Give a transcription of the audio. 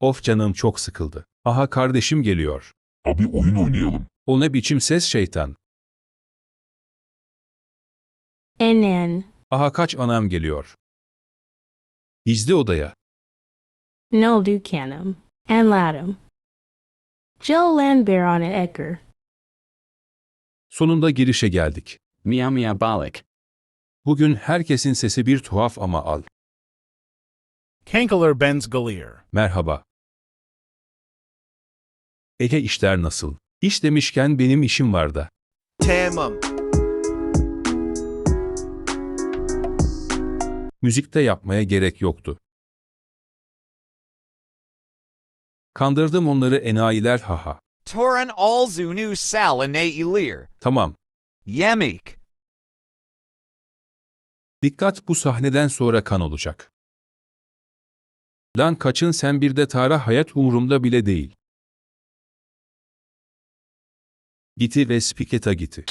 Of canım çok sıkıldı. Aha kardeşim geliyor. Abi oyun oynayalım. O ne biçim ses şeytan. Anan. Aha kaç anam geliyor. Gizli odaya. No Ducanum. And Latum. Jill Landbeer on Ecker. Sonunda girişe geldik. Meow meow balik. Bugün herkesin sesi bir tuhaf ama al. Kankler Benz Galir. Merhaba. Ege işler nasıl? İş demişken benim işim var da. Tamam. Müzikte yapmaya gerek yoktu. Kandırdım onları enayiler haha. Toran alzunu sal ne ilir. Tamam. Yemik. Dikkat bu sahneden sonra kan olacak. Lan kaçın sen bir de Tara hayat umurumda bile değil. Giti ve Spiketa giti.